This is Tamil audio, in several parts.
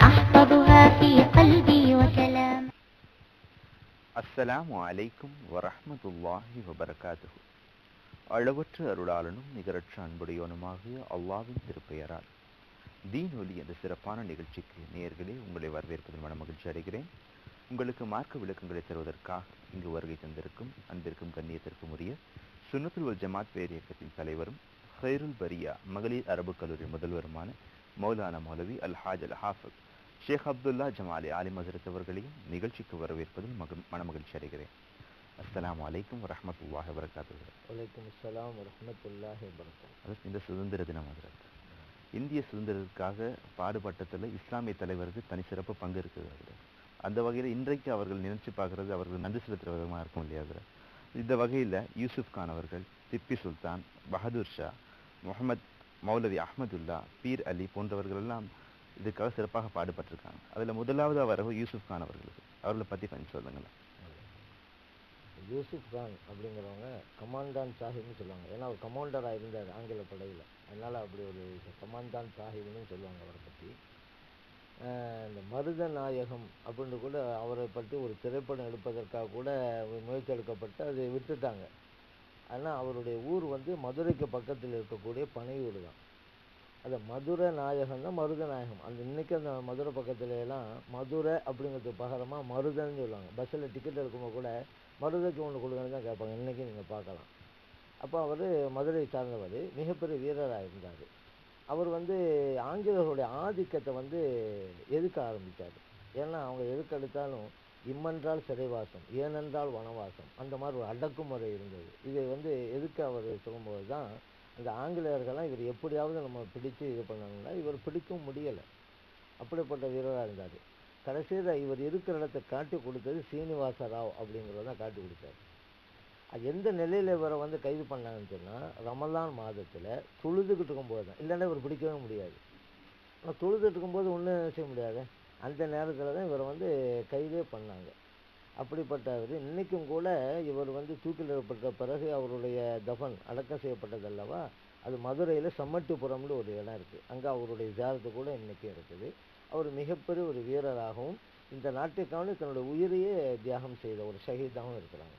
أحفظها في قلبي وكلام அஸ்ஸலாமு அலைக்கும் வரஹ்மத்துல்லாஹி வபரகாத்துஹு அளவற்ற அருளாளனும் நிகரற்ற அன்புடையோனுமாகிய அல்லாவின் திருப்பெயரால் தீன் ஒலி என்ற சிறப்பான நிகழ்ச்சிக்கு நேயர்களே உங்களை வரவேற்பதில் மன மகிழ்ச்சி அடைகிறேன் உங்களுக்கு மார்க்க விளக்கங்களை தருவதற்காக இங்கு வருகை தந்திருக்கும் அன்பிற்கும் கண்ணியத்திற்கும் உரிய சுன்னத்துல் வல் ஜமாத் பேர் இயக்கத்தின் தலைவரும் ஹைருல் பரியா மகளிர் அரபு கல்லூரி முதல்வருமான மௌலானா மௌலவி அல் ஹாஜ் அல் ஹாஃபிஸ் ஷேக் அப்துல்லா ஜமாலி ஆலிம் ஹசரத் அவர்களையும் நிகழ்ச்சிக்கு வரவேற்பதில் மக மனமகிழ்ச்சி அடைகிறேன். அஸ்ஸலாமு அலைக்கும் வரஹ்மத்துல்லாஹி வபரகாத்துஹு. வலைக்கம் அஸ்ஸலாம் வரஹ்மத்துல்லாஹி வபரகாத்துஹு. அது இந்த சுதந்திர தினம் ஹசரத் இந்திய சுதந்திரத்துக்காக பாடுபட்டத்தில் இஸ்லாமிய தலைவருக்கு தனி சிறப்பு பங்கு இருக்குது அந்த வகையில் இன்றைக்கு அவர்கள் நினைச்சு பார்க்கறது அவர்கள் நன்றி செலுத்துற விதமாக இருக்கும் இல்லையா இந்த வகையில் யூசுப் கான் அவர்கள் திப்பி சுல்தான் பகதூர் ஷா முகமது மௌலவி அஹமதுல்லா பீர் அலி போன்றவர்கள் எல்லாம் இதுக்காக சிறப்பாக பாடுபட்டிருக்காங்க. அதில் முதலாவது வரவு யூசுப் கான் அவர்களுக்கு அவர்களை பற்றி கொஞ்சம் சொல்லுங்களேன். யூசுப் கான் அப்படிங்கிறவங்க கமாண்டான் சாஹிப்னு சொல்லுவாங்க. ஏன்னா அவர் கமாண்டராக இருந்தார் ஆங்கில படையில். அதனால் அப்படி ஒரு கமாண்டான் சாஹிப்னு சொல்லுவாங்க அவரை பற்றி இந்த மருத நாயகம் அப்படின்னு கூட அவரை பற்றி ஒரு திரைப்படம் எடுப்பதற்காக கூட முயற்சி எடுக்கப்பட்டு அதை விட்டுட்டாங்க ஆனால் அவருடைய ஊர் வந்து மதுரைக்கு பக்கத்தில் இருக்கக்கூடிய பனையூர் தான். அந்த மதுரை நாயகம் தான் மருத நாயகம். அந்த இன்றைக்கி அந்த மதுரை பக்கத்துல எல்லாம் மதுரை அப்படிங்கிறதுக்கு பகரமாக மருதன்னு சொல்லுவாங்க. பஸ்ஸில் டிக்கெட் எடுக்கும்போது கூட மருதைக்கு ஒன்று கொடுங்கன்னு தான் கேட்பாங்க. இன்றைக்கி நீங்கள் பார்க்கலாம். அப்போ அவர் மதுரை சார்ந்தவர். மிகப்பெரிய வீரராக இருந்தார். அவர் வந்து ஆங்கிலேயர்களுடைய ஆதிக்கத்தை வந்து எதுக்க ஆரம்பித்தார்? ஏன்னா அவங்க எதுக்கெடுத்தாலும் இம்மென்றால் சிறைவாசம் ஏனென்றால் வனவாசம். அந்த மாதிரி ஒரு அடக்குமுறை இருந்தது. இதை வந்து எதுக்கு அவர் சொல்லும்போது தான் அந்த ஆங்கிலேயர்கள்லாம் இவர் எப்படியாவது நம்ம பிடிச்சு இது பண்ணணும்னா இவர் பிடிக்கவும் முடியலை. அப்படிப்பட்ட வீரராக இருந்தார். கடைசியில் இவர் இருக்கிற இடத்த காட்டி கொடுத்தது சீனிவாச ராவ் அப்படிங்கிறத தான் காட்டி கொடுத்தாரு. அது எந்த நிலையில் இவரை வந்து கைது பண்ணாங்கன்னு சொன்னால் ரமலான் மாதத்தில் தொழுதுகிட்டு இருக்கும்போது தான். இல்லைன்னா இவர் பிடிக்கவே முடியாது. ஆனால் தொழுதுட்டு இருக்கும்போது ஒன்றும் செய்ய முடியாது? அந்த நேரத்தில் தான் இவரை வந்து கைதே பண்ணாங்க. அப்படிப்பட்டவர் இன்றைக்கும் கூட இவர் வந்து தூக்கிலிடப்பட்ட பிறகு அவருடைய தஃபன் அடக்கம் செய்யப்பட்டது அல்லவா அது மதுரையில் சம்மட்டிபுரம்னு ஒரு இடம் இருக்குது அங்கே அவருடைய ஜாரத்து கூட இன்றைக்கும் இருக்குது. அவர் மிகப்பெரிய ஒரு வீரராகவும் இந்த நாட்டுக்கான தன்னுடைய உயிரையே தியாகம் செய்த ஒரு ஷஹீதாகவும் இருக்கிறாங்க.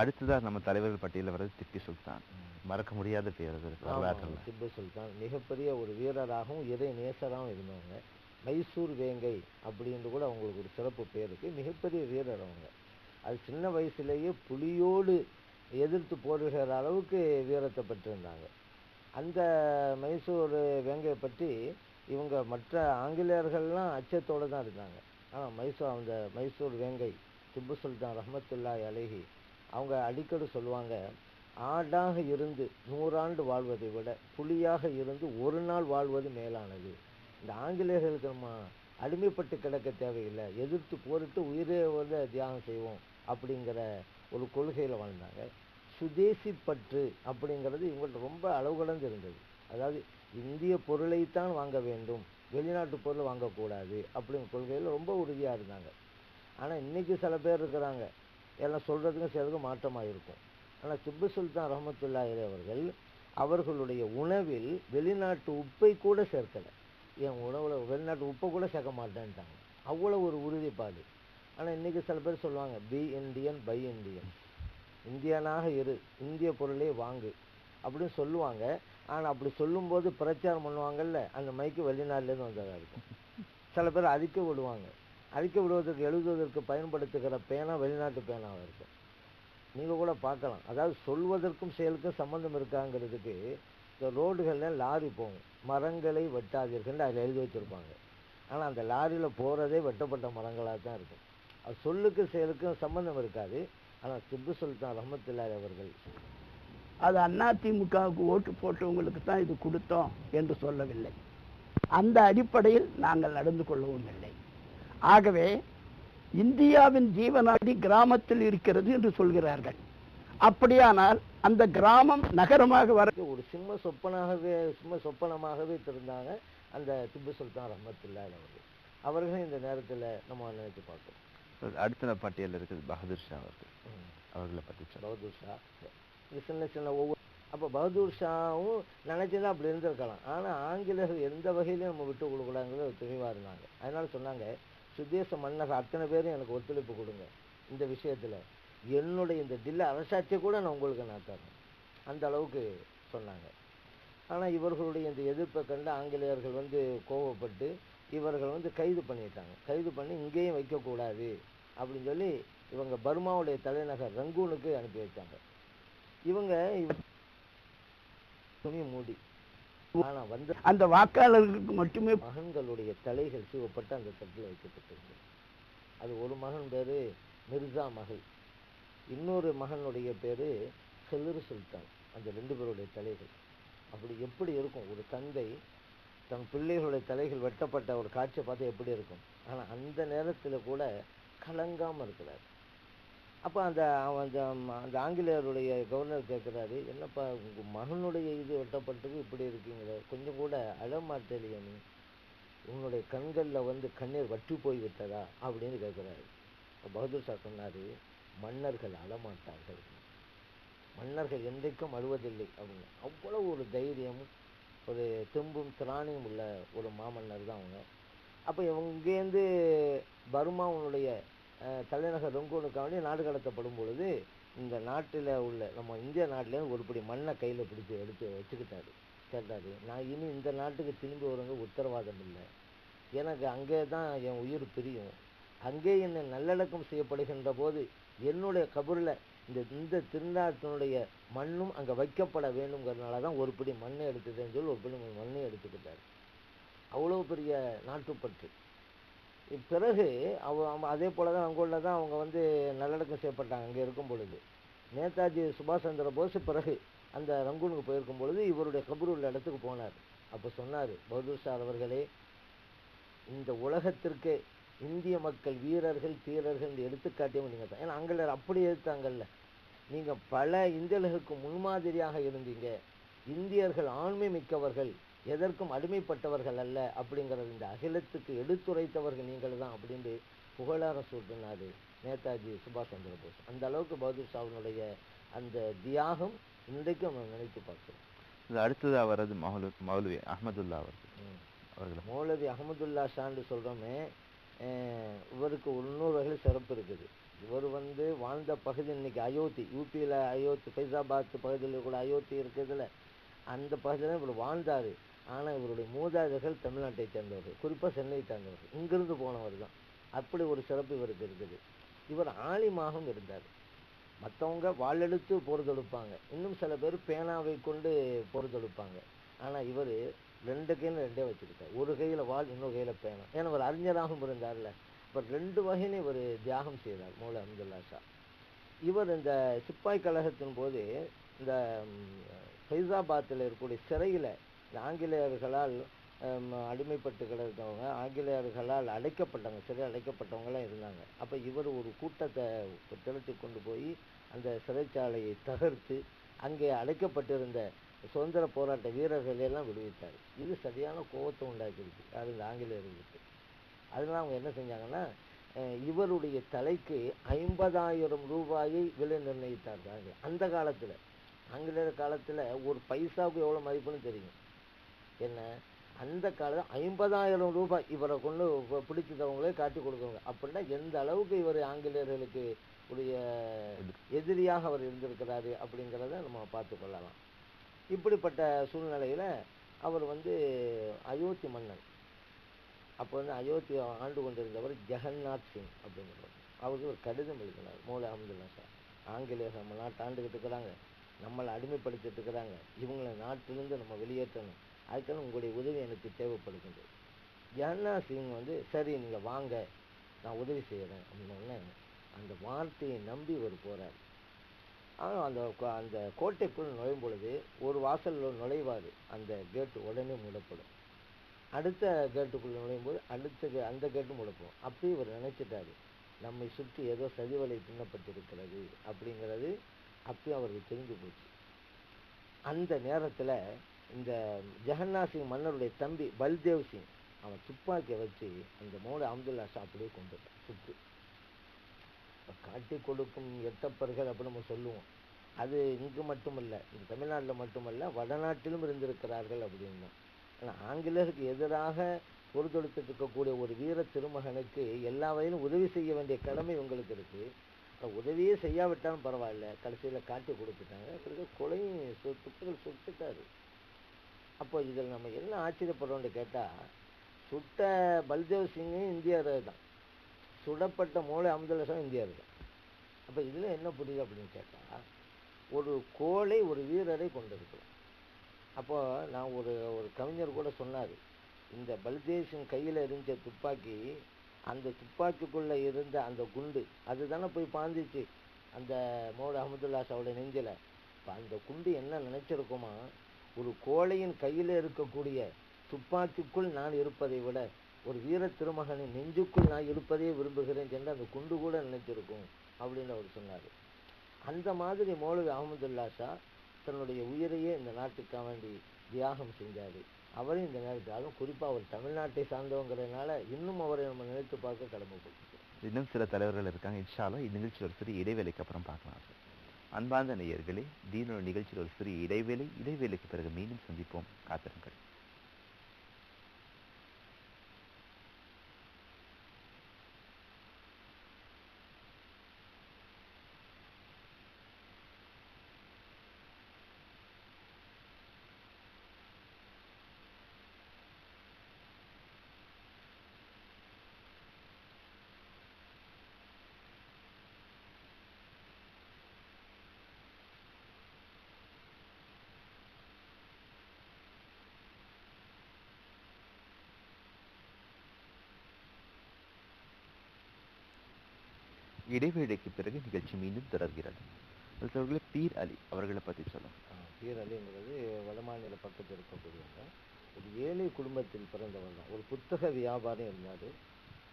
அடுத்ததா நம்ம தலைவர்கள் பட்டியலில் வர்றது திப்பி சுல்தான். மறக்க முடியாத பேர் திப்பு சுல்தான் மிகப்பெரிய ஒரு வீரராகவும் இறை நேசராகவும் இருந்தவங்க. மைசூர் வேங்கை அப்படின்னு கூட அவங்களுக்கு ஒரு சிறப்பு பேர் இருக்குது மிகப்பெரிய வீரர் அவங்க. அது சின்ன வயசுலேயே புலியோடு எதிர்த்து போடுகிற அளவுக்கு வீரத்தை பெற்றிருந்தாங்க. அந்த மைசூர் வேங்கையை பற்றி இவங்க மற்ற ஆங்கிலேயர்கள்லாம் அச்சத்தோடு தான் இருந்தாங்க. ஆனால் மைசூர் அந்த மைசூர் வேங்கை திப்பு சுல்தான் ரஹமத்துல்லாய் அழகி அவங்க அடிக்கடி சொல்லுவாங்க ஆடாக இருந்து நூறாண்டு வாழ்வதை விட புலியாக இருந்து ஒரு நாள் வாழ்வது மேலானது. இந்த ஆங்கிலேயர்களுக்கு நம்ம அடிமைப்பட்டு கிடக்க தேவையில்லை. எதிர்த்து போரிட்டு உயிரே வந்து தியாகம் செய்வோம் அப்படிங்கிற ஒரு கொள்கையில் வாழ்ந்தாங்க. சுதேசி பற்று அப்படிங்கிறது இவங்கள்ட்ட ரொம்ப அளவு கடந்து இருந்தது அதாவது இந்திய பொருளைத்தான் வாங்க வேண்டும் வெளிநாட்டு பொருள் வாங்கக்கூடாது அப்படிங்கிற கொள்கையில் ரொம்ப உறுதியாக இருந்தாங்க. ஆனால் இன்றைக்கி சில பேர் இருக்கிறாங்க. எல்லாம் சொல்கிறதுக்கும் சிலதுக்கும் மாற்றமாக இருக்கும் ஆனால் திப்பு சுல்தான் ரஹமத்துல்லாஹி அவர்கள் அவர்களுடைய உணவில் வெளிநாட்டு உப்பை கூட சேர்க்கலை. என் உணவில் வெளிநாட்டு உப்பை கூட சேர்க்க மாட்டேன்ட்டாங்க. அவ்வளோ ஒரு உறுதிப்பாடு. ஆனால் இன்றைக்கி சில பேர் சொல்லுவாங்க பி இந்தியன் பை இந்தியன் இந்தியனாக இரு இந்திய பொருளே வாங்கு அப்படின்னு சொல்லுவாங்க. ஆனால் அப்படி சொல்லும்போது பிரச்சாரம் பண்ணுவாங்கல்ல அந்த மைக்கு வெளிநாட்டிலேருந்து வந்ததாக இருக்கும். சில பேர் அழிக்க விடுவாங்க. அழிக்க விடுவதற்கு எழுதுவதற்கு பயன்படுத்துகிற பேனா வெளிநாட்டு பேனாவாக இருக்கும். நீங்கள் கூட பார்க்கலாம். அதாவது சொல்வதற்கும் செயலுக்கும் சம்மந்தம் இருக்காங்கிறதுக்கு இந்த ரோடுகளில் லாரி போகும். மரங்களை வெட்டாதீர்கள் அதில் எழுதி வச்சுருப்பாங்க ஆனால் அந்த லாரியில் போகிறதே வெட்டப்பட்ட மரங்களாக தான் இருக்கும். அது சொல்லுக்கு செயலுக்கும் சம்மந்தம் இருக்காது. ஆனால் திப்பு சுல்தான் ரஹமத்துல்லாய் அவர்கள் அது அதிமுகவுக்கு ஓட்டு போட்டவங்களுக்கு தான் இது கொடுத்தோம் என்று சொல்லவில்லை. அந்த அடிப்படையில் நாங்கள் நடந்து கொள்ளவும் இல்லை. ஆகவே இந்தியாவின் ஜீவநாடி கிராமத்தில் இருக்கிறது என்று சொல்கிறார்கள். அப்படியானால் அந்த கிராமம் நகரமாக வர ஒரு சிம்ம சொப்பனாகவே சிம்ம சொப்பனமாகவே திருந்தாங்க அந்த திப்பு சுல்தான் ரஹமத்துல்லாஹி அவர்கள். அவர்களும் இந்த நேரத்தில் நம்ம நினைச்சு பார்க்கணும் அடுத்த பட்டியலில் இருக்குது பகதூர் ஷா அவர்கள். அவர்களை பற்றி பகதூர் ஷா. சின்ன சின்ன ஒவ்வொரு அப்போ பகதூர் ஷாவும் நினைச்சதா அப்படி இருந்திருக்கலாம். ஆனா ஆங்கிலேயர்கள் எந்த வகையிலும் நம்ம விட்டு கொடுக்கூடாங்கிறது துணிவா இருந்தாங்க. அதனால சொன்னாங்க சுதேச மன்னர் அத்தனை பேரும் எனக்கு ஒத்துழைப்பு கொடுங்க. இந்த விஷயத்துல. என்னுடைய இந்த தில்ல அரசாட்சியை கூட நான் உங்களுக்கு நான் தரேன். அந்த அளவுக்கு சொன்னாங்க. ஆனா இவர்களுடைய இந்த எதிர்ப்பை கண்டு ஆங்கிலேயர்கள் வந்து கோவப்பட்டு இவர்கள் வந்து கைது பண்ணிட்டாங்க. கைது பண்ணி இங்கேயும் வைக்கக்கூடாது அப்படின்னு சொல்லி இவங்க பர்மாவுடைய தலைநகர் ரங்கூனுக்கு அனுப்பி வச்சாங்க. இவங்க இவ- துணி மூடி. ஆனா வந்து அந்த வாக்காளர்களுக்கு மட்டுமே மகன்களுடைய தலைகள் சீவப்பட்டு அந்த தட்டில் வைக்கப்பட்டிருந்தது. அது ஒரு மகன் பேரு மிர்சா மகள். இன்னொரு மகனுடைய பேர் செல்லுரு சுல்தான். அந்த ரெண்டு பேருடைய தலைகள். அப்படி எப்படி இருக்கும்? ஒரு தந்தை தன் பிள்ளைகளுடைய தலைகள் வெட்டப்பட்ட ஒரு காட்சியை பார்த்தா எப்படி இருக்கும்? ஆனால் அந்த நேரத்தில் கூட கலங்காமல் இருக்கிறார். அப்போ அந்த அவன் அந்த அந்த ஆங்கிலேயருடைய கவர்னர் கேட்குறாரு என்னப்பா உங்கள் மகனுடைய இது வெட்டப்பட்டது இப்படி இருக்கீங்களே? கொஞ்சம் கூட அழமாட்டலையே நீ. உன்னுடைய கண்களில் வந்து கண்ணீர் வற்றி போய் விட்டதா அப்படின்னு கேட்குறாரு பகதூர் ஷா சொன்னாரு மன்னர்கள் அழமாட்டார்கள். மன்னர்கள் என்றைக்கும் அழுவதில்லை அவங்க. அவ்வளவு ஒரு தைரியமும் ஒரு தெம்பும் திராணியும் உள்ள ஒரு மாமன்னர் தான் அவங்க. அப்போ இவங்கேருந்து பர்மாவுடைய தலைநகர் ரொங்கோனுக்கு வேண்டிய நாடு கடத்தப்படும் பொழுது இந்த நாட்டில் உள்ள நம்ம இந்திய நாட்டிலேருந்து ஒருபடி மண்ணை கையில் பிடிச்சி எடுத்து வச்சுக்கிட்டாரு. கேட்டாரு நான் இனி இந்த நாட்டுக்கு திரும்பி வருங்க உத்தரவாதம் இல்லை. எனக்கு அங்கே தான் என் உயிர் பிரியும். அங்கே என்னை நல்லடக்கம் செய்யப்படுகின்ற போது என்னுடைய கபூரில் இந்த இந்த திருநாட்டினுடைய மண்ணும் அங்கே வைக்கப்பட வேண்டுங்கிறதுனால தான் ஒரு பிடி மண்ணை எடுத்துட்டேன்னு சொல்லி ஒரு பிடி மண்ணை எடுத்துக்கிட்டார். அவ்வளோ பெரிய நாட்டுப்பற்று. பிறகு அவ அதே போல தான் அங்குள்ள தான் அவங்க வந்து நல்லடக்கம் செய்யப்பட்டாங்க அங்கே இருக்கும் பொழுது. நேதாஜி சுபாஷ் சந்திர போஸ் பிறகு அந்த ரங்கூனுக்கு போயிருக்கும் பொழுது இவருடைய கபூர் உள்ள இடத்துக்கு போனார். அப்போ சொன்னார் பகதூர் சார் அவர்களே இந்த உலகத்திற்கு இந்திய மக்கள் வீரர்கள் தீரர்கள் எடுத்துக்காட்டியவங்க நீங்கள் தான் ஏன்னா ஆங்கிலேயர் அப்படி எடுத்தாங்கல்ல. நீங்க பல இந்தியர்களுக்கு முன்மாதிரியாக இருந்தீங்க. இந்தியர்கள் ஆண்மை மிக்கவர்கள் எதற்கும் அடிமைப்பட்டவர்கள் அல்ல அப்படிங்கிறது இந்த அகிலத்துக்கு எடுத்துரைத்தவர்கள் நீங்கள் தான் அப்படின்னு புகழார சொன்னாரு நேதாஜி சுபாஷ் சந்திர போஸ் அந்த அளவுக்கு பகதூர் ஷாவினுடைய அந்த தியாகம் இன்றைக்கும் நம்ம நினைத்து பார்க்கிறோம். இது அடுத்தது அவரது மௌலு மௌலவி அஹமதுல்லா அவர்கள். மௌலவி அகமதுல்லா ஷான்னு சொல்றோமே அஹ் இவருக்கு இன்னொரு வகையில் சிறப்பு இருக்குது. இவர் வந்து வாழ்ந்த பகுதி இன்னைக்கு அயோத்தி யூபியில் அயோத்தி ஃபைசாபாத் பகுதியில் கூட அயோத்தி இருக்குதுல்ல அந்த பகுதியில் இவர் வாழ்ந்தார். ஆனால் இவருடைய மூதாதைகள் தமிழ்நாட்டை சேர்ந்தவர் குறிப்பாக சென்னை சேர்ந்தவர் இங்கிருந்து போனவர் தான். அப்படி ஒரு சிறப்பு இவருக்கு இருக்குது. இவர் ஆலிமாகவும் இருந்தார். மற்றவங்க வாழெழுத்து பொறுத்தெடுப்பாங்க இன்னும் சில பேர் பேனாவை கொண்டு பொறுத்தெடுப்பாங்க ஆனால் இவர் ரெண்டு கையில் ரெண்டே வச்சுக்கிட்டேன். ஒரு கையில் வாழ் இன்னொரு கையில் பேனா. ஏன்னா ஒரு அறிஞராகவும் இருந்தார்ல. பட் ரெண்டு வகையிலும் ஒரு தியாகம் செய்தார் மூல அப்துல்லா ஷா. இவர் இந்த சிப்பாய் கழகத்தின் போது இந்த ஃபைசாபாத்தில் இருக்கக்கூடிய சிறையில் இந்த ஆங்கிலேயர்களால் அடிமைப்பட்டு கிடந்தவங்க ஆங்கிலேயர்களால் அடைக்கப்பட்டவங்க சிறை அடைக்கப்பட்டவங்களாம் இருந்தாங்க. அப்போ இவர் ஒரு கூட்டத்தை திரட்டி கொண்டு போய் அந்த சிறைச்சாலையை தகர்த்து அங்கே அடைக்கப்பட்டிருந்த சுதந்திர போராட்ட வீரர்களை எல்லாம் விடுவித்தார். இது சரியான கோபத்தை உண்டாக்கிருக்கு அது இந்த ஆங்கிலேயர்களுக்கு அதனால அவங்க என்ன செஞ்சாங்கன்னா இவருடைய தலைக்கு ஐம்பதாயிரம் ரூபாயை விலை நிர்ணயித்தார்கள் அந்த காலத்துல ஆங்கிலேயர் காலத்துல ஒரு பைசாவுக்கு எவ்வளவு மதிப்புன்னு தெரியும். என்ன? அந்த காலம் ஐம்பதாயிரம் ரூபாய் இவரை கொண்டு பிடிச்சதவங்களே காட்டி கொடுக்குறாங்க அப்படின்னா எந்த அளவுக்கு இவர் ஆங்கிலேயர்களுக்கு உடைய எதிரியாக அவர் இருந்திருக்கிறாரு அப்படிங்கிறத நம்ம பார்த்து கொள்ளலாம். இப்படிப்பட்ட சூழ்நிலையில் அவர் வந்து அயோத்தி மன்னன். அப்போ வந்து அயோத்தி ஆண்டு கொண்டிருந்தவர் ஜெகநாத் சிங் அப்படிங்கிறவர். அவருக்கு ஒரு கடிதம் எழுதினார் மூல அஹமதுல்லா சார். ஆங்கிலேயர் நம்ம நாட்டை ஆண்டுக்கிட்டு இருக்கிறாங்க நம்மளை அடிமைப்படுத்திட்டு இருக்கிறாங்க இவங்களை நாட்டிலிருந்து நம்ம வெளியேற்றணும் அதுக்கான உங்களுடைய உதவி எனக்கு தேவைப்படுகிறது ஜெகநாத் சிங் வந்து சரி நீங்கள் வாங்க நான் உதவி செய்கிறேன் அப்படின்ன அந்த வார்த்தையை நம்பி இவர் போறார். ஆனால் அந்த கோ- அந்த கோட்டைக்குள் நுழையும் பொழுது ஒரு வாசலில் நுழைவார். அந்த கேட்டு உடனே மூடப்படும். அடுத்த கேட்டுக்குள்ளே நுழையும் போது அடுத்த அந்த கேட்டு மூடப்படும். அப்படி இவர் நினைச்சிட்டாரு. நம்மை சுற்றி ஏதோ சதிவலை பின்னப்பட்டிருக்கிறது அப்படிங்கிறது அப்பயும் அவருக்கு தெரிஞ்சு போச்சு. அந்த நேரத்தில் இந்த ஜெகநாத் சிங் மன்னருடைய தம்பி பல்தேவ் சிங் அவன் துப்பாக்கியை வச்சு அந்த மௌல அப்துல்லா ஷா அப்படியே கொண்டு சுட்டு. காட்டி கொடுக்கும் எட்டப்பர்கள் அப்படின்னு நம்ம சொல்லுவோம். அது இங்கு மட்டுமல்ல இது தமிழ்நாட்டில் மட்டுமல்ல வடநாட்டிலும் இருந்திருக்கிறார்கள் அப்படின்னு. ஆனால் ஆங்கிலேயருக்கு எதிராக பொறுத்தொடுத்துட்டு இருக்கக்கூடிய ஒரு வீர திருமகனுக்கு எல்லா வகையிலும் உதவி செய்ய வேண்டிய கடமை உங்களுக்கு இருக்குது உதவியே செய்யாவிட்டாலும் பரவாயில்ல. கடைசியில் காட்டி கொடுத்துட்டாங்க. பிறகு கொலையும் சு- சுட்டுட்டாரு. அப்போ இதில் நம்ம என்ன ஆச்சரியப்படுறோம்னு கேட்டால் சுட்ட பல்தேவ் சிங்கும் இந்தியாவில் தான். சுடப்பட்ட மூளை அமுதலசம் இந்தியா இருக்கும் அப்போ இதில் என்ன புரியுது அப்படின்னு கேட்டால் ஒரு கோளை ஒரு வீரரை கொண்டிருக்கலாம் அப்போது நான் ஒரு ஒரு கவிஞர் கூட சொன்னார் இந்த பல்தேஷின் கையில் இருந்த துப்பாக்கி அந்த துப்பாக்கிக்குள்ளே இருந்த அந்த குண்டு அதுதானே போய் பாந்துச்சு அந்த மோடு அஹமதுல்லா நெஞ்சில். இப்போ அந்த குண்டு என்ன நினச்சிருக்குமா ஒரு கோழையின் கையில் இருக்கக்கூடிய துப்பாக்கிக்குள் நான் இருப்பதை விட ஒரு வீர திருமகனை நெஞ்சுக்குள் நான் இருப்பதே விரும்புகிறேன் என்று அந்த குண்டு கூட நினைச்சிருக்கும் அப்படின்னு அவர் சொன்னார். அந்த மாதிரி மௌலவி அஹமதுல்லா ஷா தன்னுடைய உயிரையே இந்த நாட்டுக்காக வேண்டி தியாகம் செஞ்சார். அவரையும் இந்த நேரத்தில் அதுவும் குறிப்பாக அவர் தமிழ்நாட்டை சார்ந்தவங்கிறதுனால இன்னும் அவரை நம்ம நினைத்து பார்க்க கடமைப்பட்டிருக்கோம். இன்னும் சில தலைவர்கள் இருக்காங்க. இன்ஷாலும் இந்நிகழ்ச்சி ஒரு சிறு இடைவேளைக்கு அப்புறம் பார்க்கலாம் சார் அன்பார்ந்த நேயர்களே தீனோட நிகழ்ச்சியில் ஒரு சிறு இடைவேளை. இடைவேளைக்கு பிறகு மீண்டும் சந்திப்போம். காத்திருங்கள். இடைவேளைக்கு பிறகு நிகழ்ச்சி மீண்டும் தொடர்கிறது. அவர்களே பீர் அலி அவர்களை பற்றி சொல்லலாம் பீர் அலிங்கிறது வடமாநில பக்கத்தில் இருக்கக்கூடியவங்க. ஒரு ஏழை குடும்பத்தில் பிறந்தவர் தான். ஒரு புத்தக வியாபாரி இருந்தார்.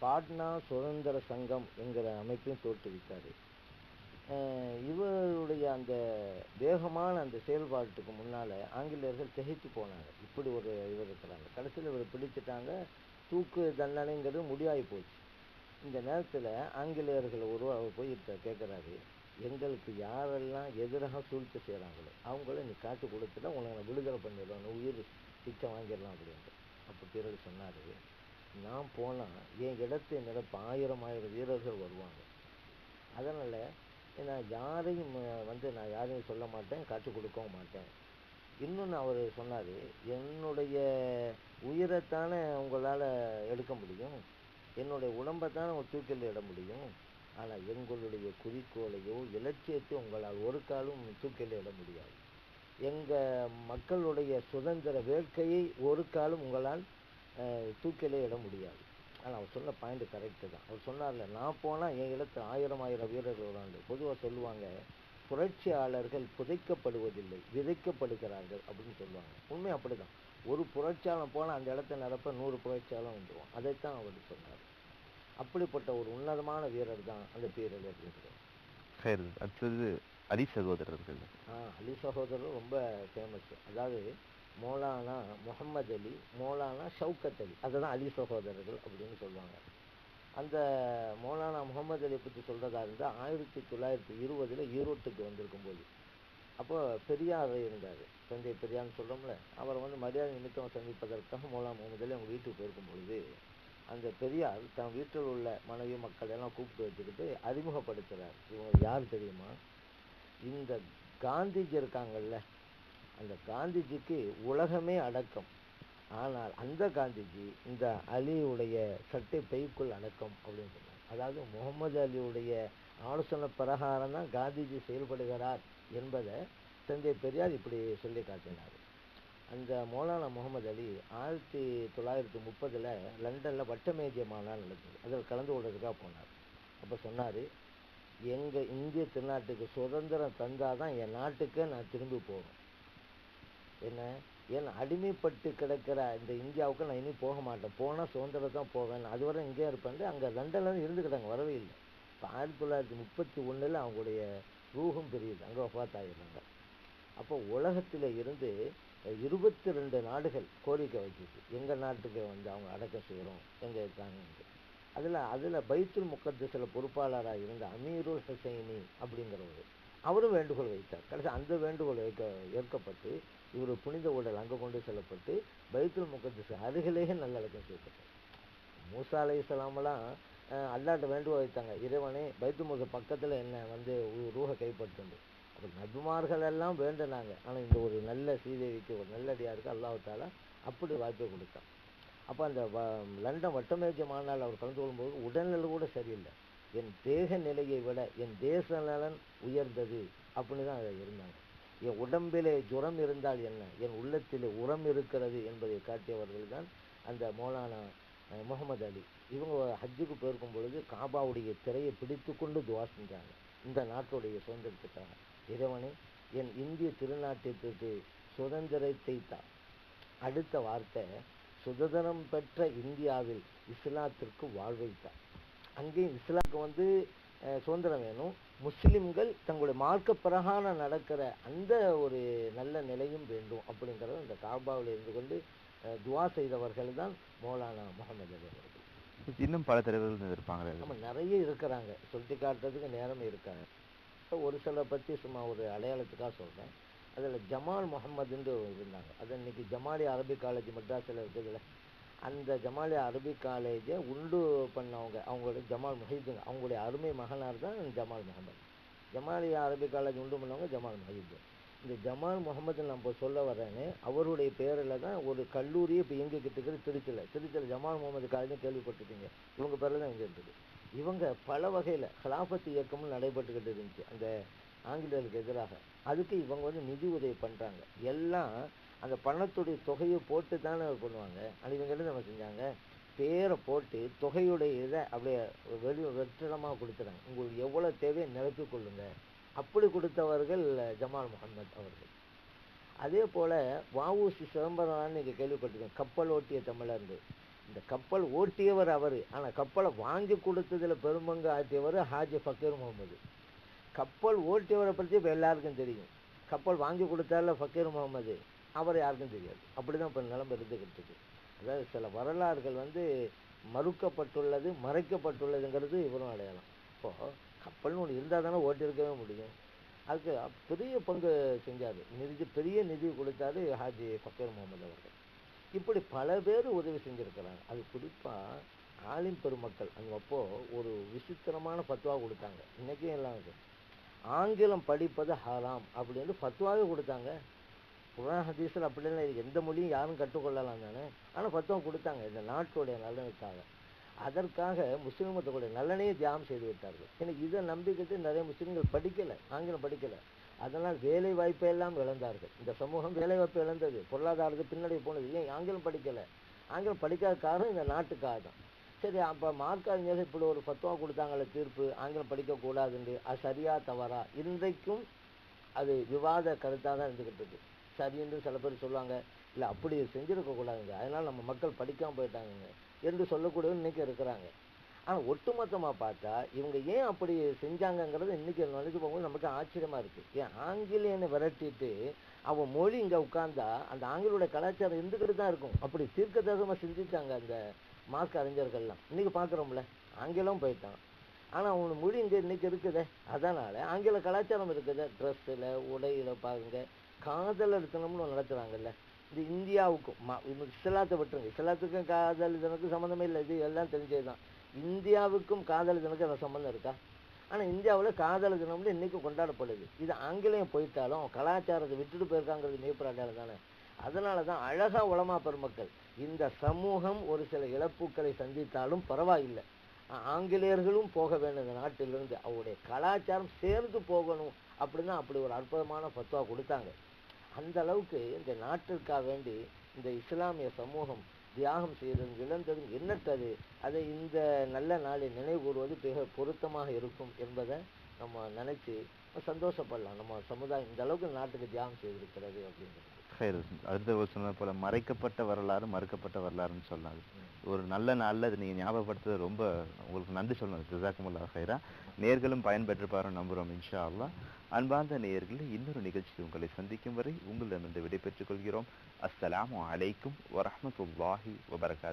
பாட்னா சுதந்திர சங்கம் என்கிற அமைப்பையும் தோற்றுவித்தார் இவருடைய அந்த வேகமான அந்த செயல்பாட்டுக்கு முன்னால் ஆங்கிலேயர்கள் திகைத்து போனாங்க. இப்படி ஒரு இவர் இருக்கிறாங்க. கடைசியில் இவர் பிடிச்சிட்டாங்க. தூக்கு தண்டனைங்கிறது முடியாகி போச்சு. இந்த நேரத்தில் ஆங்கிலேயர்கள் உருவாக போய் கேட்குறாரு எங்களுக்கு யாரெல்லாம் எதிராக சூழ்ச்சி செய்கிறாங்களோ அவங்கள நீ காட்டு கொடுத்துட்டா உங்களை நான் விடுதலை பண்ணிடுவேன் உயிர் பிச்சை வாங்கிடலாம் அப்படின்ட்டு. அப்போ பிறகு சொன்னார் நான் போனால் என் இடத்தை நிரப்ப ஆயிரம் ஆயிரம் வீரர்கள் வருவாங்க. அதனால் நான் யாரையும் வந்து நான் யாரையும் சொல்ல மாட்டேன் காட்டு கொடுக்கவும் மாட்டேன். இன்னொன்று அவர் சொன்னார் என்னுடைய உயிரைத்தானே உங்களால் எடுக்க முடியும்? என்னுடைய உடம்பைத்தானே உங்க தூக்கில் இட முடியும். ஆனால் எங்களுடைய குறிக்கோளையோ இலட்சியத்தையோ உங்களால் ஒரு காலும் தூக்கில் இட முடியாது. எங்கள் மக்களுடைய சுதந்திர வேட்கையை ஒரு காலம் உங்களால் தூக்கிலே இட முடியாது. ஆனால் அவர் சொன்ன பாயிண்ட் கரெக்டு தான். அவர் சொன்னார்ல நான் போனால் என் இடத்துல ஆயிரம் ஆயிரம் வீரர்கள் வராங்க பொதுவாக சொல்லுவாங்க புரட்சியாளர்கள் புதைக்கப்படுவதில்லை விதைக்கப்படுகிறார்கள் அப்படின்னு சொல்லுவாங்க. உண்மை அப்படிதான். ஒரு புரட்சியாளம் போனால் அந்த இடத்த நிரப்ப நூறு புரட்சியாளம் வந்துடுவான் அதைத்தான் அவர் சொன்னார். அப்படிப்பட்ட ஒரு உன்னதமான வீரர் தான் அந்த பேரல் சரி அடுத்தது அலி சகோதரர்கள் ஆ அலி சகோதரர் ரொம்ப ஃபேமஸ் அதாவது மௌலானா முகமது அலி மௌலானா ஷவுக்கத் அலி. அதுதான் அலி சகோதரர்கள் அப்படின்னு சொல்லுவாங்க. அந்த மௌலானா முகமது அலி பற்றி சொல்கிறதா இருந்தால் ஆயிரத்தி தொள்ளாயிரத்தி இருபதில் ஈரோட்டுக்கு வந்திருக்கும் போது. அப்போ பெரியார் இருந்தார். தந்தை பெரியார்னு சொல்கிறோம்ல அவரை வந்து மரியாதை நிமித்தம் சந்திப்பதற்காக மௌலானா முகமது அலி அவங்க வீட்டுக்கு போயிருக்கும் பொழுது அந்த பெரியார் தன் வீட்டில் உள்ள மனைவி மக்கள் எல்லாம் கூப்பிட்டு வச்சுக்கிட்டு அறிமுகப்படுத்துகிறார் இவங்க யார் தெரியுமா? இந்த காந்திஜி இருக்காங்கல்ல அந்த காந்திஜிக்கு உலகமே அடக்கம். ஆனால் அந்த காந்திஜி இந்த அலியுடைய சட்டை பைக்குள் அடக்கம் அப்படின்னு சொன்னார். அதாவது முகமது அலியுடைய ஆலோசனை பிரகாரம் தான் காந்திஜி செயல்படுகிறார் என்பதை தந்தை பெரியார் இப்படி சொல்லி காட்டினார். அந்த மௌலானா முகமது அலி ஆயிரத்தி தொள்ளாயிரத்தி முப்பதில் லண்டனில் வட்டமேஜிய மாநாடு நடந்தது. அதில் கலந்து கொள்றதுக்காக போனார். அப்போ சொன்னார் எங்கள் இந்திய திருநாட்டுக்கு சுதந்திரம் தந்தால் தான் என் நாட்டுக்கே நான் திரும்பி போவேன். என்ன? ஏன்னா அடிமைப்பட்டு கிடக்கிற இந்த இந்தியாவுக்கு நான் இனி போக மாட்டேன். போனால் சுதந்திரம் தான் போவேன். அதுவரை இங்கே இருப்பேன் அங்கே லண்டனில் இருந்துக்கிட்டாங்க. வரவே இல்லை. இப்போ ஆயிரத்தி தொள்ளாயிரத்தி முப்பத்தி ஒன்றில் அவங்களுடைய ரூகம் பெரியது. அங்கே பார்த்தாயிருந்தாங்க அப்போ உலகத்தில் இருந்து இருபத்தி ரெண்டு நாடுகள் கோரிக்கை வச்சுச்சு எங்கள் நாட்டுக்கு வந்து அவங்க அடக்கம் செய்கிறோம் எங்கே இருக்காங்க அதில் அதில் பைத்துல் முக்கத்தஸில் பொறுப்பாளராக இருந்த அமீருல் ஹசைனி அப்படிங்கிறவர் அவரும் வேண்டுகோள் வைத்தார். கடைசி அந்த வேண்டுகோள் வைக்க ஏற்கப்பட்டு இவர் புனித உடல் அங்கே கொண்டு செல்லப்பட்டு பைத்துல் முகத்திஸ் அருகிலேயே நல்லடக்கம் செய்யப்பட்டார். மூசா அலை இஸ்லாமெல்லாம் அல்லாட்ட வேண்டுகோள் வைத்தாங்க. இறைவனே பைத்துல் முக பக்கத்தில் என்ன வந்து உ- ரூஹ கைப்பற்றுண்டு நபிமார்கள் எல்லாம் வேண்டினாங்க. ஆனால் இந்த ஒரு நல்ல சீதேவிக்கு ஒரு நல்லடியாருக்கு அல்லாவிட்டால அப்படி வாய்ப்பை கொடுத்தான். அப்போ அந்த வ- லண்டன் வட்டமேஜ மாநாள் அவர் கலந்து கொள்ளும்போது உடல்நிலை கூட சரியில்லை. என் தேக நிலையை விட என் தேச நலன் உயர்ந்தது அப்படின்னு தான் அதில் இருந்தாங்க. என் உடம்பிலே ஜுரம் இருந்தால் என்ன? என் உள்ளத்திலே உரம் இருக்கிறது என்பதை காட்டியவர்கள் தான் அந்த மௌலானா முகமது அலி. இவங்க ஹஜ்ஜுக்கு போயிருக்கும் பொழுது காபாவுடைய திரையை பிடித்து கொண்டு துவா செஞ்சாங்க. இந்த நாட்டுடைய சுதந்திரத்துக்காக. இறைவனே என் இந்திய திருநாட்டிற்கு சுதந்திரத்தை தா அடுத்த வார்த்தை சுதந்திரம் பெற்ற இந்தியாவில் இஸ்லாத்திற்கு வாழ்வைத்தார் அங்கேயும் இஸ்லாமுக்கு வந்து சுதந்திரம் வேணும். முஸ்லிம்கள் தங்களுடைய மார்க்க பிரகாரம் நடக்கிற அந்த ஒரு நல்ல நிலையும் வேண்டும் அப்படிங்கிறது அந்த காபாவில் இருந்து கொண்டு துவா செய்தவர்கள் தான் மௌலானா முகமது அலி அவர்கள். இன்னும் பல தலைவர்கள் இருப்பாங்களே நம்ம நிறைய இருக்கிறாங்க. சொல்லி காட்டுறதுக்கு நேரம் இருக்காங்க ஒரு சில பற்றி சும்மா ஒரு அடையாளத்துக்காக சொல்கிறேன் அதில் ஜமால் முகமதுன்னு இருந்தாங்க. அது இன்னைக்கு ஜமாலி அரபிக் காலேஜ் மெட்ராஸில் இருக்குதுல்ல. அந்த ஜமாலி அரபிக் காலேஜை உண்டு பண்ணவங்க அவங்களுடைய ஜமால் மொஹிதுங்க அவங்களுடைய அருமை மகனார் தான் ஜமால் முகமது ஜமாலி அரபிக் காலேஜ் உண்டு பண்ணவங்க ஜமால் மொஹிதுன் இந்த ஜமால் முகமது நம்ம சொல்ல வரேன்னு அவருடைய பேரில் தான் ஒரு கல்லூரியே இப்போ இயங்கிக்கிட்டு இருக்குது திருச்சியில். திருச்சியில் ஜமால் முகமது காலேஜ் கேள்விப்பட்டிருக்கீங்க இவங்க பேரில் தான் இங்கே இருக்குது. இவங்க பல வகையில் கலாபத்து இயக்கமும் நடைபெற்றுக்கிட்டு இருந்துச்சு. அந்த ஆங்கிலேயருக்கு எதிராக. அதுக்கு இவங்க வந்து நிதி உதவி பண்ணுறாங்க எல்லாம் அந்த பணத்துடைய தொகையை போட்டு தானே பண்ணுவாங்க. அது இவங்க என்ன நம்ம செஞ்சாங்க? பேரை போட்டு தொகையுடைய இதை அப்படியே வெளி வெற்றிடமாக கொடுத்துறாங்க. உங்களுக்கு எவ்வளோ தேவையை நிரப்பி கொள்ளுங்க. அப்படி கொடுத்தவர்கள் ஜமால் முகமது அவர்கள். அதே போல் வஉசி சிதம்பரம் நீங்கள் கேள்விப்பட்டிருக்கீங்க. கப்பல் ஓட்டிய தமிழர்ந்து இந்த கப்பல் ஓட்டியவர் அவர். ஆனால் கப்பலை வாங்கி கொடுத்ததில் பெரும்பங்கு ஆற்றியவர் ஹாஜி ஃபக்கீர் முகமது. கப்பல் ஓட்டியவரை பற்றி இப்போ எல்லாருக்கும் தெரியும். கப்பல் வாங்கி கொடுத்தால ஃபக்கீர் முகமது. அவர் யாருக்கும் தெரியாது. அப்படி தான் இப்போ நிலம்பு இருந்துக்கிட்டு இருக்கு. அதாவது சில வரலாறுகள் வந்து மறுக்கப்பட்டுள்ளது மறைக்கப்பட்டுள்ளதுங்கிறது இவரும் அடையாளம். இப்போது கப்பல்னு ஒன்று இருந்தால் தானே ஓட்டியிருக்கவே முடியும். அதுக்கு பெரிய பங்கு செஞ்சார். நிதி பெரிய நிதி கொடுத்தாரு ஹாஜி ஃபக்கீர் முகமது அவர்கள். இப்படி பல பேர் உதவி செஞ்சுருக்கிறாங்க. அது குறிப்பாக ஆலிம் பெருமக்கள். அங்கே அப்போது ஒரு விசித்திரமான ஃபத்வா கொடுத்தாங்க. இன்றைக்கும் எல்லாம் இருக்கு ஆங்கிலம் படிப்பது ஹராம் அப்படின்னு ஃபத்வாவே கொடுத்தாங்க. குரான் ஹதீஸில் அப்படிலாம் இருக்கு. எந்த மொழியும் யாரும் கற்றுக்கொள்ளலாம் தானே? ஆனால் ஃபத்வா கொடுத்தாங்க. இந்த நாட்டுடைய நலனுக்காக. அதற்காக முஸ்லிம் மதத்துடைய நலனையே தியாகம் செய்து விட்டார்கள். எனக்கு இதை நம்பிக்கிட்டு நிறைய முஸ்லீம்கள் படிக்கலை ஆங்கிலம் படிக்கலை. அதனால் வேலை வாய்ப்பை எல்லாம் இழந்தார்கள். இந்த சமூகம் வேலை வாய்ப்பு இழந்தது. பொருளாதாரத்து பின்னாடி போனது. ஏன் ஆங்கிலம் படிக்கலை? ஆங்கிலம் படிக்காத காரணம் இந்த நாட்டுக்காக தான் சரி அப்போ மார்க் இப்படி ஒரு பத்துவா கொடுத்தாங்களே தீர்ப்பு. ஆங்கிலம் படிக்கக்கூடாதுண்டு அது சரியா தவறா? இன்றைக்கும் அது விவாத கருத்தாக தான் இருந்துக்கிட்டு இருக்கு. சரின்னு சில பேர் சொல்லுவாங்க. இல்லை அப்படி செஞ்சுருக்கக்கூடாதுங்க கூடாதுங்க. நம்ம மக்கள் படிக்காமல் போயிட்டாங்க என்று சொல்லக்கூடியவங்க இன்றைக்கி இருக்கிறாங்க. ஆனால் ஒட்டுமொத்தமாக பார்த்தா இவங்க ஏன் அப்படி செஞ்சாங்கங்கிறது இன்னைக்கு நினைச்சு போகும்போது நமக்கு ஆச்சரியமாக இருக்குது ஏன் ஆங்கிலேயனை விரட்டிட்டு அவன் மொழி இங்கே உட்காந்தா அந்த ஆங்கிலோட கலாச்சாரம் இருந்துக்கிட்டு தான் இருக்கும். அப்படி தீர்க்கதரிசனமாக செஞ்சுட்டாங்க அந்த மாஸ்க் அறிஞர்கள்லாம். இன்றைக்கி பார்க்குறோம்ல ஆங்கிலம் போயிட்டான். ஆனால் அவனோட மொழி இங்கே இன்றைக்கி இருக்குதே. அதனால் ஆங்கில கலாச்சாரம் இருக்குது. ட்ரெஸ்ஸில் உடையில் பாருங்க காதல் தினம்னு நடத்துகிறாங்கல்ல இது இந்தியாவுக்கும் ம- இஸ்லாத்தை விட்டுருங்க. இஸ்லாத்துக்கும் காதல் இதனுக்கும் சம்மந்தமே இல்லை. இது எல்லாம் தெரிஞ்சது தான் இந்தியாவுக்கும் காதல் தினக்கும் அந்த சம்மந்தம் இருக்கா? ஆனால் இந்தியாவில் காதல் தினம்னு இன்றைக்கும் கொண்டாடப்படுது. இது ஆங்கிலேயம் போயிட்டாலும் கலாச்சாரத்தை விட்டுட்டு போயிருக்காங்கிறது மிகப்பெரிய தானே. அதனால தான் அழகாக உலமா பெருமக்கள் இந்த சமூகம் ஒரு சில இழப்புக்களை சந்தித்தாலும் பரவாயில்லை. ஆங்கிலேயர்களும் போக வேண்டும் இந்த நாட்டிலிருந்து அவருடைய கலாச்சாரம் சேர்ந்து போகணும் அப்படின்னு அப்படி ஒரு அற்புதமான பத்துவா கொடுத்தாங்க. அந்த அளவுக்கு இந்த நாட்டிற்காக வேண்டி இந்த இஸ்லாமிய சமூகம் தியாகம் செய்ததும் இழந்ததும் எண்ணற்றது அதை இந்த நல்ல நாளில் நினைவு கூறுவது மிக பொருத்தமாக இருக்கும் என்பதை நம்ம நினைச்சு சந்தோஷப்படலாம். நம்ம சமுதாயம் இந்த அளவுக்கு நாட்டுக்கு தியாகம் செய்திருக்கிறது அப்படிங்கிறது அடுத்த ஒரு சொன்னது போல மறைக்கப்பட்ட வரலாறு மறுக்கப்பட்ட வரலாறுன்னு சொன்னாங்க ஒரு நல்ல நாளில் இதை நீங்கள் ஞாபகப்படுத்துறது ரொம்ப உங்களுக்கு நன்றி சொல்லணும். ஜிசாக்குமுல்லா ஹைரா நேர்களும் பயன்பெற்றிருப்பாரும் நம்புகிறோம் இன்ஷா அல்லா அன்பார்ந்த நேர்களில் இன்னொரு நிகழ்ச்சி உங்களை சந்திக்கும் வரை உங்களிடமிருந்து விடைபெற்றுக் கொள்கிறோம். அஸ்ஸலாமு அலைக்கும் வரமத்துல்லாஹி வபரகாத்.